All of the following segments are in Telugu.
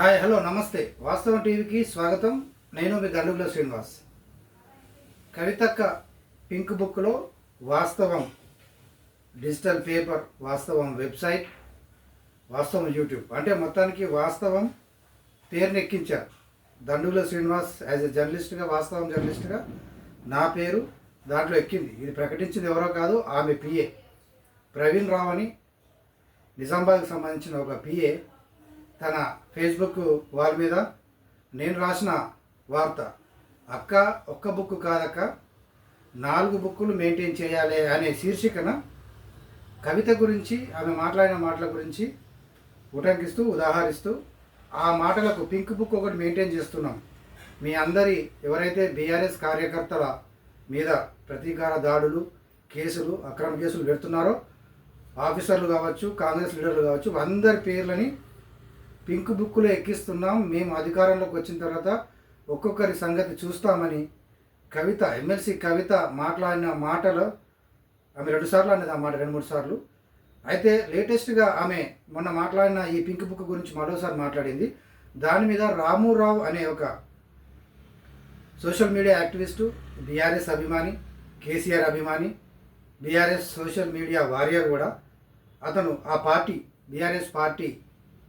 హాయ్ హలో నమస్తే. వాస్తవం టీవీకి స్వాగతం. నేను మీ గల్లుగుల శ్రీనివాస్. కవితక్క పింక్ బుక్లో వాస్తవం డిజిటల్ పేపర్ వాస్తవం వెబ్సైట్ వాస్తవం యూట్యూబ్. అంటే మొత్తానికి వాస్తవం పేరునెక్కించారు. దండుగుల శ్రీనివాస్ యాజ్ ఎ జర్నలిస్ట్గా వాస్తవం జర్నలిస్ట్గా నా పేరు దాంట్లో ఎక్కింది. ఇది ప్రకటించింది ఎవరో కాదు ఆమె పిఏ ప్రవీణ్ రావు అని నిజామాబాద్కి సంబంధించిన ఒక పిఏ తన ఫేస్బుక్ వాల్ మీద నేను రాసిన వార్త. అక్క ఒక్క బుక్ కాదక్క. నాలుగు బుక్కులు మెయింటైన్ చేయాలి అనే శీర్షికన కవిత గురించి ఆమె మాట్లాడిన మాటల గురించి ఉటంకిస్తూ ఉదాహరిస్తూ ఆ మాటలకు పింక్ బుక్ ఒకటి మెయింటైన్ చేస్తున్నాం. మీ అందరి ఎవరైతే బీఆర్ఎస్ కార్యకర్తల మీద ప్రతీకార దాడులు కేసులు అక్రమ కేసులు పెడుతున్నారో ఆఫీసర్లు కావచ్చు కాంగ్రెస్ లీడర్లు కావచ్చు అందరి పేర్లని పింక్ బుక్లో ఎక్కిస్తున్నాం. మేము అధికారంలోకి వచ్చిన తర్వాత ఒక్కొక్కరి సంగతి చూస్తామని కవిత ఎమ్మెల్సీ కవిత మాట్లాడిన మాటలు ఆమె రెండుసార్లు అనేది ఆ మాట రెండు మూడు సార్లు. అయితే లేటెస్ట్గా ఆమె మొన్న మాట్లాడిన ఈ పింక్ బుక్ గురించి మరోసారి మాట్లాడింది. దాని మీద రామురావు అనే ఒక సోషల్ మీడియా యాక్టివిస్టు బీఆర్ఎస్ అభిమాని కేసీఆర్ అభిమాని బీఆర్ఎస్ సోషల్ మీడియా వారియర్ కూడా. అతను ఆ పార్టీ బీఆర్ఎస్ పార్టీ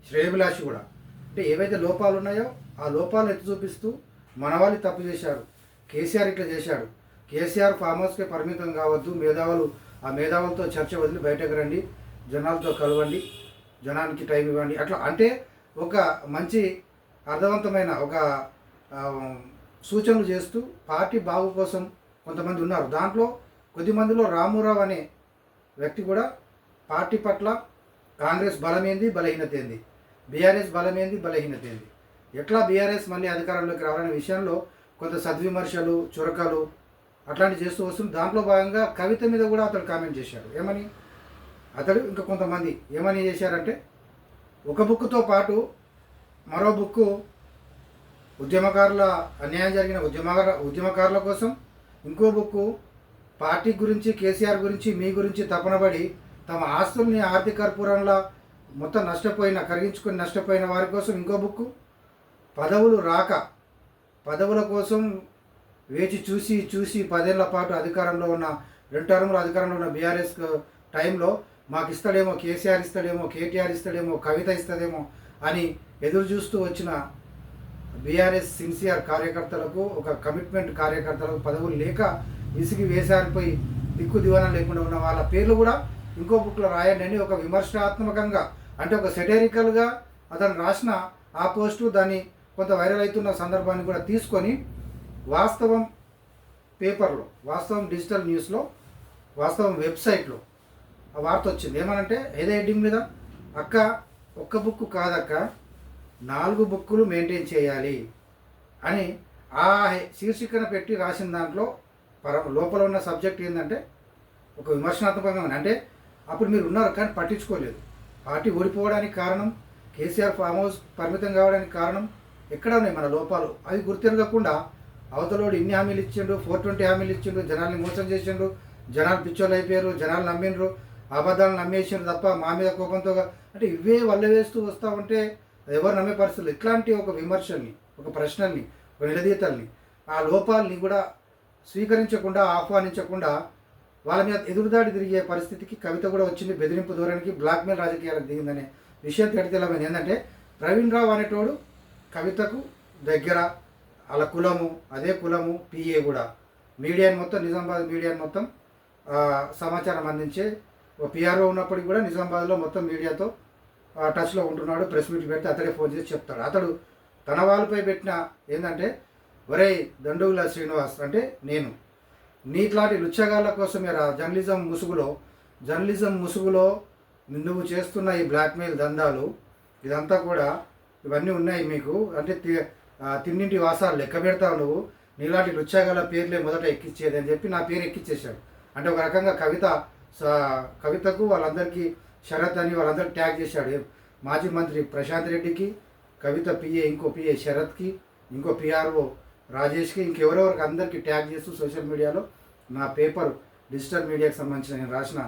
శ్రేయభిలాషి కూడా. అంటే ఏవైతే లోపాలు ఉన్నాయో ఆ లోపాలు ఎత్తి చూపిస్తూ మన వాళ్ళు తప్పు చేశారు. కేసీఆర్ ఇట్లా చేశాడు. కేసీఆర్ ఫామ్ హౌస్కే పరిమితం కావద్దు. మేధావులు ఆ మేధావులతో చర్చ వదిలి బయటకు రండి. జనాలతో కలవండి. జనానికి టైం ఇవ్వండి. అట్లా అంటే ఒక మంచి అర్థవంతమైన ఒక సూచనలు చేస్తూ పార్టీ బాగు కోసం కొంతమంది ఉన్నారు. దాంట్లో కొద్దిమందిలో రామురావు అనే వ్యక్తి కూడా పార్టీ పట్ల కాంగ్రెస్ బలమేంది బలహీనత ఏంది? బీఆర్ఎస్ బలమేంది? బలహీనత ఏంది ఎట్లా బీఆర్ఎస్ మళ్ళీ అధికారంలోకి రావాలనే విషయంలో కొంత సద్విమర్శలు చురకలు అట్లాంటివి చేస్తూ వస్తుంది దాంట్లో భాగంగా కవిత మీద కూడా అతడు కామెంట్ చేశాడు. ఏమని? అతడు ఇంకా కొంతమంది ఏమని చేశారంటే ఒక బుక్తో పాటు మరో బుక్కు ఉద్యమకారుల అన్యాయం జరిగిన ఉద్యమకార ఉద్యమకారుల కోసం ఇంకో బుక్కు పార్టీ గురించి కేసీఆర్ గురించి మీ గురించి తపనబడి తమ ఆస్తుల్ని ఆర్థిక కర్పూరంలో మొత్తం నష్టపోయిన కరిగించుకొని నష్టపోయిన వారి కోసం ఇంకో బుక్ పదవులు రాక పదవుల కోసం వేచి చూసి చూసి పదేళ్ళ పాటు అధికారంలో ఉన్న రెండు టర్ములు అధికారంలో ఉన్న బీఆర్ఎస్ టైంలో మాకు ఇస్తాడేమో కేసీఆర్ ఇస్తాడేమో కేటీఆర్ ఇస్తాడేమో కవిత ఇస్తాడేమో అని ఎదురు చూస్తూ వచ్చిన బీఆర్ఎస్ సిన్సియర్ కార్యకర్తలకు ఒక కమిట్మెంట్ కార్యకర్తలకు పదవులు లేక విసిగి వేసారిపోయి దిక్కు దివానం లేకుండా ఉన్న వాళ్ళ పేర్లు కూడా ఇంకో బుక్లో రాయండి అని ఒక విమర్శనాత్మకంగా అంటే ఒక సెటరికల్గా అతను రాసిన ఆ పోస్టు దాన్ని కొంత వైరల్ అవుతున్న సందర్భాన్ని కూడా తీసుకొని వాస్తవం పేపర్లో వాస్తవం డిజిటల్ న్యూస్లో వాస్తవం వెబ్సైట్లో ఆ వార్త వచ్చింది ఏమనంటే ఏదో హెడ్డింగ్ మీద అక్క ఒక్క బుక్ కాదక్క నాలుగు బుక్కులు మెయింటైన్ చేయాలి అని ఆ శీర్షికన పెట్టి రాసిన దాంట్లో పర లోపల ఉన్న సబ్జెక్ట్ ఏంటంటే ఒక విమర్శనాత్మకంగా ఉంది. అంటే అప్పుడు మీరు ఉన్నారు కానీ పట్టించుకోలేదు పార్టీ ఓడిపోవడానికి కారణం కేసీఆర్ ఫామ్ హౌస్ పరిమితం కావడానికి కారణం ఎక్కడ ఉన్నాయి మన లోపాలు? అవి గుర్తిరగకుండా అవతలోడు ఇన్ని హామీలు ఇచ్చిండు ఫోర్ ట్వంటీ హామీలు ఇచ్చిండు జనాల్ని మోసం చేసిండు జనాలు పిచ్చోళ్ళు అయిపోయారు జనాలు నమ్మిండ్రు అబద్ధాలు నమ్మేసిండ్రు తప్ప మా మీద కోపంతో అంటే ఇవే వల్ల వేస్తూ వస్తూ ఉంటే ఎవరు నమ్మే పరిస్థితులు? ఇట్లాంటి ఒక విమర్శల్ని ఒక ప్రశ్నల్ని ఒక నిలదీతల్ని ఆ లోపాలని కూడా స్వీకరించకుండా ఆహ్వానించకుండా వాళ్ళ మీద ఎదురుదాడి తిరిగే పరిస్థితికి కవిత కూడా వచ్చింది బెదిరింపు ధోరణికి బ్లాక్మెయిల్ రాజకీయాలకు దిగిందనే విషయం తేటతెల్లమైంది ఏంటంటే ప్రవీణ్ రావు అనేటోడు కవితకు దగ్గర వాళ్ళ కులము అదే కులము పిఏ కూడా. మీడియాని మొత్తం నిజామాబాద్ మీడియాని మొత్తం సమాచారం అందించే ఓ పిఆర్ఓ ఉన్నప్పటికీ కూడా నిజామాబాద్లో మొత్తం మీడియాతో టచ్లో ఉంటున్నాడు. ప్రెస్ మీట్ పెడితే అతడే ఫోన్ చేసి చెప్తాడు. అతడు తన వాళ్ళపై పెట్టిన ఏంటంటే ఒరేయ్ దండుగుల శ్రీనివాస్ అంటే నేను. నీట్లాంటి లుచ్చగాళ్ళ కోసమే రా జర్నలిజం ముసుగులో. జర్నలిజం ముసుగులో నువ్వు చేస్తున్న ఈ బ్లాక్మెయిల్ దందాలు ఇదంతా కూడా ఇవన్నీ ఉన్నాయి మీకు. అంటే తి- తిన్నింటి వాసాలు లెక్క పెడతావు నువ్వు. నీలాంటి లుచ్చగాళ్ళ పేర్లే మొదట ఎక్కించేది అని చెప్పి నా పేరు ఎక్కించేశాడు అంటే ఒక రకంగా కవిత స- కవితకు వాళ్ళందరికీ శరత్ అని వాళ్ళందరూ ట్యాగ్ చేశాడు. మాజీ మంత్రి ప్రశాంత్ రెడ్డికి కవిత పిఏ ఇంకో పిఏ శరత్కి ఇంకో పిఆర్ఓ రాజేష్కి ఇంకెవరెవరికి అందరికీ ట్యాగ్ చేస్తూ సోషల్ మీడియాలో నా పేపర్ డిజిటల్ మీడియాకి సంబంధించిన నేను రాసిన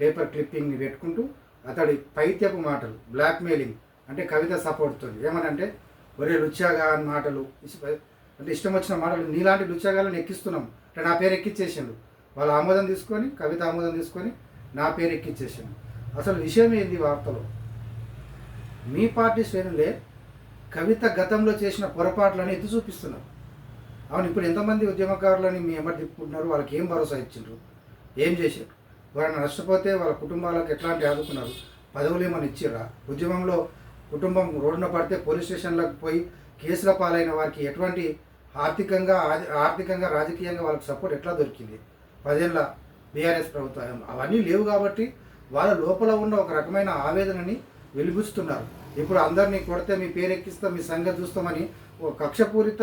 పేపర్ క్లిప్పింగ్ని పెట్టుకుంటూ అతడి పైత్యపు మాటలు బ్లాక్మెయిలింగ్ అంటే కవిత సపోర్ట్తో ఏమనంటే ఒరే లుచ్చాగా అని మాటలు అంటే ఇష్టం వచ్చిన మాటలు నీలాంటి లుచ్చాగాలను ఎక్కిస్తున్నాం. అంటే నా పేరు ఎక్కిచ్చేసిండు. వాళ్ళ ఆమోదం తీసుకొని కవిత ఆమోదం తీసుకొని నా పేరు ఎక్కిచ్చేసిండు. అసలు విషయం ఏంది వార్తలో? మీ పార్టీ శ్రేణులే కవిత గతంలో చేసిన పొరపాట్లను ఎత్తి చూపిస్తున్నారు. అవును ఇప్పుడు ఎంతమంది ఉద్యమకారులని మీ ఎమ్మటి తిప్పుకుంటున్నారు? వాళ్ళకి ఏం భరోసా ఇచ్చిండ్రు? ఏం చేశారు? ఎవరైనా నష్టపోతే వాళ్ళ కుటుంబాలకు ఎట్లాంటి ఆదుకున్నారు? పదవులు ఏమైనా ఇచ్చిర్రా? ఉద్యమంలో కుటుంబం రోడ్డున పడితే పోలీస్ స్టేషన్లకు పోయి కేసుల పాలైన వారికి ఎటువంటి ఆర్థికంగా ఆర్థికంగా రాజకీయంగా వాళ్ళకి సపోర్ట్ ఎట్లా దొరికింది? పదేళ్ళ బీఆర్ఎస్ ప్రభుత్వం. అవన్నీ లేవు కాబట్టి వాళ్ళ లోపల ఉన్న ఒక రకమైన ఆవేదనని వెలిబుస్తున్నారు. ఇప్పుడు అందరినీ కొడితే మీ పేరు ఎక్కిస్తాం మీ సంగతి చూస్తామని ఒక కక్షపూరిత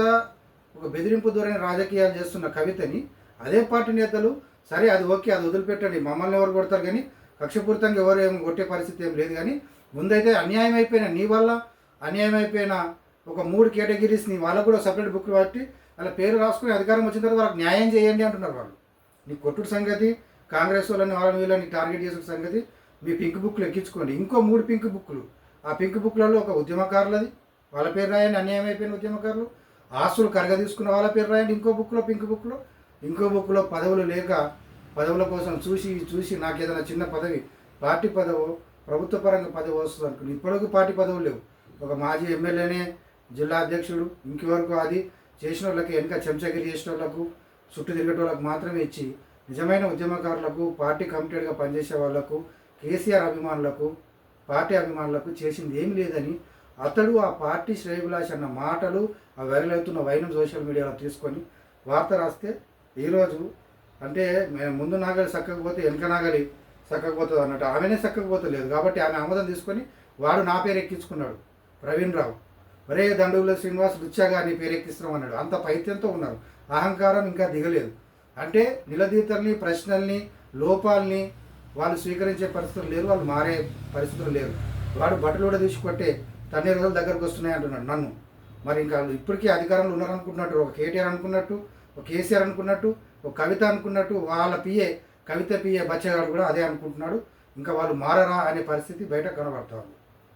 ఒక బెదిరింపు ధోరణి రాజకీయాలు చేస్తున్న కవితని అదే పార్టీ నేతలు సరే అది ఓకే అది వదిలిపెట్టండి మమ్మల్ని ఎవరు కొడతారు కానీ కక్షపూరితంగా ఎవరు ఏమి కొట్టే పరిస్థితి ఏం లేదు కానీ ముందైతే అన్యాయం అయిపోయిన నీ వల్ల అన్యాయం అయిపోయిన ఒక మూడు కేటగిరీస్ నీ వాళ్ళకు కూడా సపరేట్ బుక్లు పట్టి వాళ్ళ పేరు రాసుకుని అధికారం వచ్చిన తర్వాత వాళ్ళకి న్యాయం చేయండి అంటున్నారు వాళ్ళు. నీ కొట్టుడు సంగతి కాంగ్రెస్ వాళ్ళని వాళ్ళని వీళ్ళని టార్గెట్ చేసిన సంగతి మీ పింక్ బుక్లు ఎక్కించుకోండి. ఇంకో మూడు పింక్ బుక్లు. ఆ పింక్ బుక్లలో ఒక ఉద్యమకారులది వాళ్ళ పేరు రాయని అన్యాయం అయిపోయిన ఉద్యమకారులు. ఆస్తులు కరగ తీసుకున్న వాళ్ళ పేరు రాయండి ఇంకో బుక్లో పింక్ బుక్లో. ఇంకో బుక్లో పదవులు లేక పదవుల కోసం చూసి చూసి నాకు ఏదైనా చిన్న పదవి పార్టీ పదవు ప్రభుత్వ పరంగా పదవి వస్తుంది అనుకుని ఇప్పటికీ పార్టీ పదవులు లేవు. ఒక మాజీ ఎమ్మెల్యేనే జిల్లా అధ్యక్షుడు ఇంకెవరకు అది చేసిన వాళ్ళకి వెనక చెంచగిరి చేసిన వాళ్ళకు చుట్టూ తిరిగేటోళ్ళకు మాత్రమే ఇచ్చి నిజమైన ఉద్యమకారులకు పార్టీ కమిటెడ్గా పనిచేసే వాళ్ళకు కేసీఆర్ అభిమానులకు పార్టీ అభిమానులకు చేసింది ఏమీ లేదని అతడు ఆ పార్టీ శ్రేయభిలాష్ అన్న మాటలు ఆ వైరల్ అవుతున్న వైనం సోషల్ మీడియాలో తీసుకొని వార్త రాస్తే ఈరోజు అంటే మేము ముందు నాగలి చక్కకపోతే వెనక నాగలి చక్కకపోతుంది అన్నట్టు. ఆమెనే చక్కకపోతలేదు కాబట్టి ఆమె ఆమోదం తీసుకొని వాడు నా పేరు ఎక్కించుకున్నాడు. ప్రవీణ్ రావు ఒరే దండుగుల శ్రీనివాస్ రుచ్చాగా నీ పేరు ఎక్కిస్తాం అన్నాడు. అంత పైత్యంతో ఉన్నారు. అహంకారం ఇంకా దిగలేదు. అంటే నిలదీతల్ని ప్రశ్నల్ని లోపాలని వాళ్ళు స్వీకరించే పరిస్థితులు లేరు. వాళ్ళు మారే పరిస్థితులు లేరు. వాడు బట్టలు కూడా తీసుకొట్టే తన్ని రోజుల దగ్గరకు వస్తున్నాయి అంటున్నాడు నన్ను. మరి ఇంకా ఇప్పటికీ అధికారంలో ఉన్నారనుకుంటున్నట్టు ఒక కేటీఆర్ అనుకున్నట్టు ఒక కేసీఆర్ అనుకున్నట్టు ఒక కవిత అనుకున్నట్టు వాళ్ళ పిఏ కవిత పిఏ బచ్చగాడు కూడా అదే అనుకుంటున్నాడు. ఇంకా వాళ్ళు మారరా అనే పరిస్థితి బయట కనబడతా